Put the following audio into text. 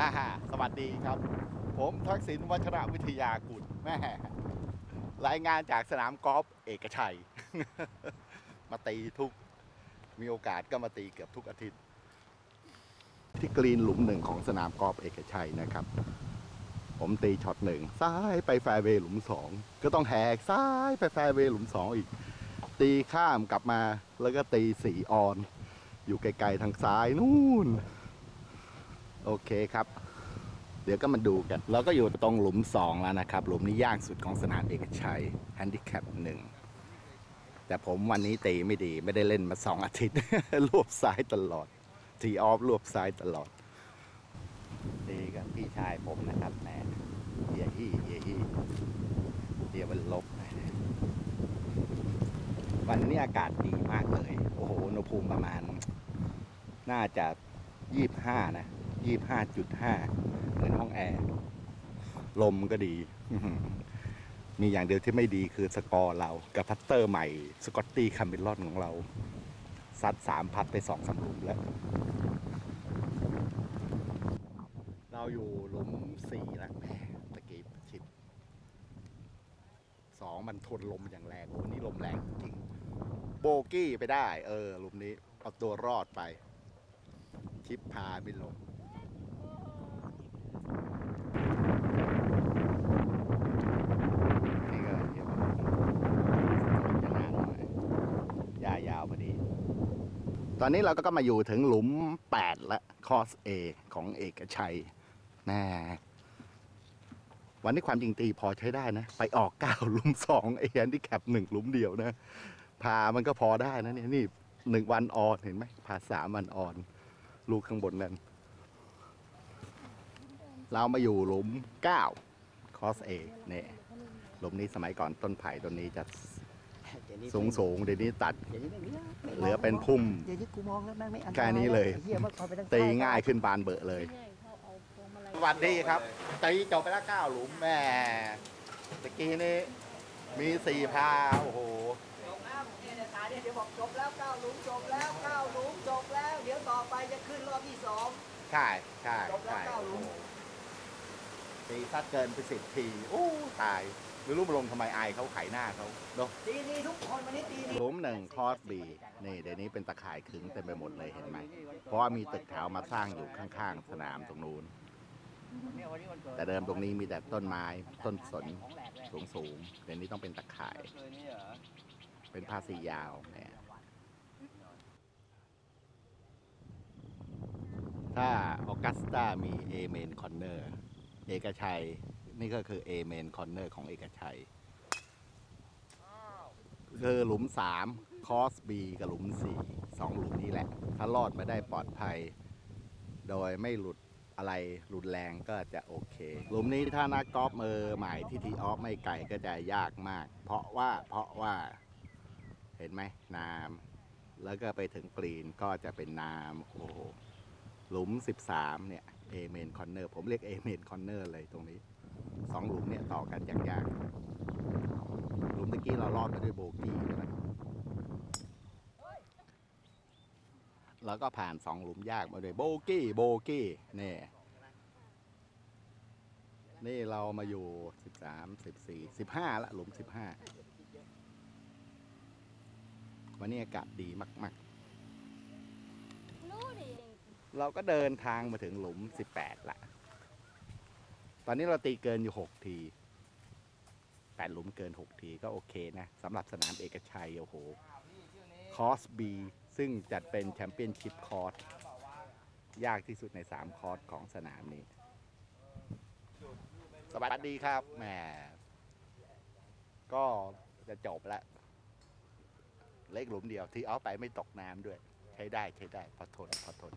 อ่าฮสวัสดีครับ ผมทักษิณวัชระวิทยากุลแม่รายงานจากสนามกอล์ฟเอกชัย มาตีทุก มีโอกาสก็มาตีเกือบทุกอาทิตย์ ที่กรีนหลุมหนึ่งของสนามกอล์ฟเอกชัยนะครับ ผมตีช็อตหนึ่งซ้ายไปแฟร์เวย์หลุมสองก็ต้องแหกซ้ายไปแฟร์เวย์หลุมสองอีก ตีข้ามกลับมาแล้วก็ตีสี่ออน อยู่ไกลๆทางซ้ายนู่น โอเคครับ เดี๋ยวก็มาดูกัน เราก็อยู่ตรงหลุมสองแล้วนะครับ หลุมนี้ยากสุดของสนามเอกชัยแฮนดิแคปหนึ่งแต่ผมวันนี้ตีไม่ดีไม่ได้เล่นมาสองอาทิตย์ รวบซ้ายตลอด ทีออฟรวบซ้ายตลอดตีกับพี่ชายผมนะครับแหมเฮียฮี่เฮียฮี่เฮียมันลบ วันนี้อากาศดีมากเลย โอ้โหอุณหภูมิประมาณ น่าจะยี่ห้านะ ยี่ห้าจุดห้าเหมือนห้องแอร์ ลมก็ดี มีอย่างเดียวที่ไม่ดีคือสกอร์เรา กับพัตเตอร์ใหม่ สกอตตี้คาเมลอนของเรา ซัดสามพัดไปสองสามหลุมแล้ว เราอยู่หลุมสี่แล้วแหมตะกี้ชิดสองมันทนลมอย่างแรงโอ้นี่ลมแรงจริงโบกี้ไปได้ เออหลุมนี้ เอาตัวรอดไปชิปพาไม่ลง นี่ก็เดี๋ยวจะนานหน่อยยายาวพอดี ตอนนี้เราก็มาอยู่ถึงหลุม 8 แล้วคอส A ของเอกชัยแน่วันนี้ความจริงตีพอใช้ได้นะ ไปออก9หลุม2เอแอนดี้แคปหนึ่งหลุมเดียวนะ พามันก็พอได้นะเนี่ยนี่หนึ่งวันออนเห็นไหมพาสามวันออน ลูกข้างบนนั้น เรามาอยู่หลุม9คอส A เนี่ยหลุมนี้สมัยก่อนต้นไผ่ต้นนี้จะ สูงสูงๆเดี๋ยวนี้ตัดเดี๋ยวนี้ไม่มีแล้วไม่เหลือเป็นพุ่มเดี๋ยวนี้กูมองแล้วแม่งไม่อันตรายแค่นี้เลย ไอ้เหี้ยว่าเขาไปทางตีง่ายขึ้นบานเบอะเลย ง่ายเขาเอาพวงมาลัย สวัสดีครับตีจบไปแล้วเก้าหลุมแม่ตะกี้นี้มีสี่พาโอ้โห จบแล้วเนี่ยเดี๋ยวตาเนี่ยเดี๋ยวบอกจบแล้วเก้าหลุมจบแล้วเก้าหลุมจบแล้ว เดี๋ยวต่อไปจะขึ้นรอบที่สอง ใช่ใช่จบแล้วใช่เก้าหลุมโอ้โหตีซัดเกินไปสิบที โอ้ ตาย ไม่รู้มาลงทำไมอายเขาไขหน้าเขาเนาะตีนี้ทุกคนวันนี้ตีหนี้ลุมหนึ่งคอสบีนี่เดี๋ยวนี้เป็นตะข่ายขึงเต็มไปหมดเลยเห็นไหม เพราะว่ามีตึกแถวมาสร้างอยู่ข้างๆ สนามตรงนู้นแต่เดิมตรงนี้มีแต่ต้นไม้ต้นสนสูงๆเดี๋ยวนี้ต้องเป็นตะข่ายเป็นผ้าสียาวเนี่ยถ้าออกัสตามีเอเมนคอนเนอร์ เอกชัย นี่ก็คือเอเมนคอนเนอร์ของเอกชัย คือหลุมสามคอสบีกับหลุมสี่สองหลุมนี้แหละ ถ้ารอดมาได้ปลอดภัย โดยไม่หลุดอะไรรุนแรงก็จะโอเค หลุมนี้ถ้านักกอล์ฟมือใหม่ที่ทีออฟไม่ไกลก็จะยากมาก เพราะว่าเพราะว่า เห็นไหมน้ำแล้วก็ไปถึงกรีนก็จะเป็นน้ำโอ้หหลุม 13 เนี่ยเอเมนคอนเนอร์ผมเรียกเอเมนคอนเนอร์เลยตรงนี้ สองหลุมเนี่ยต่อกันอย่างยาก หลุมตะกี้เรารอดมาด้วยโบกี้นะแล้วก็ผ่านสองหลุมยากมาด้วยโบกี้โบกี้นี่นี่เรามาอยู่13 14 15ละหลุม15วันนี้อากาศดีมากรู้ดิๆเราก็เดินทางมาถึงหลุม18ละ ตอนนี้เราตีเกินอยู่ 6 ที8หลุมเกิน 6 ทีก็โอเคนะสำหรับสนามเอกชัย โอ้โห คอร์ส B ซึ่งจัดเป็นแชมเปี้ยนชิพคอร์สยากที่สุดใน 3 คอร์สของสนามนี้ สวัสดีครับแหมก็จะจบแล้วเล็กหลุมเดียวที่เอาไปไม่ตกน้ำด้วย ใช้ได้ใช้ได้พอทนพอทน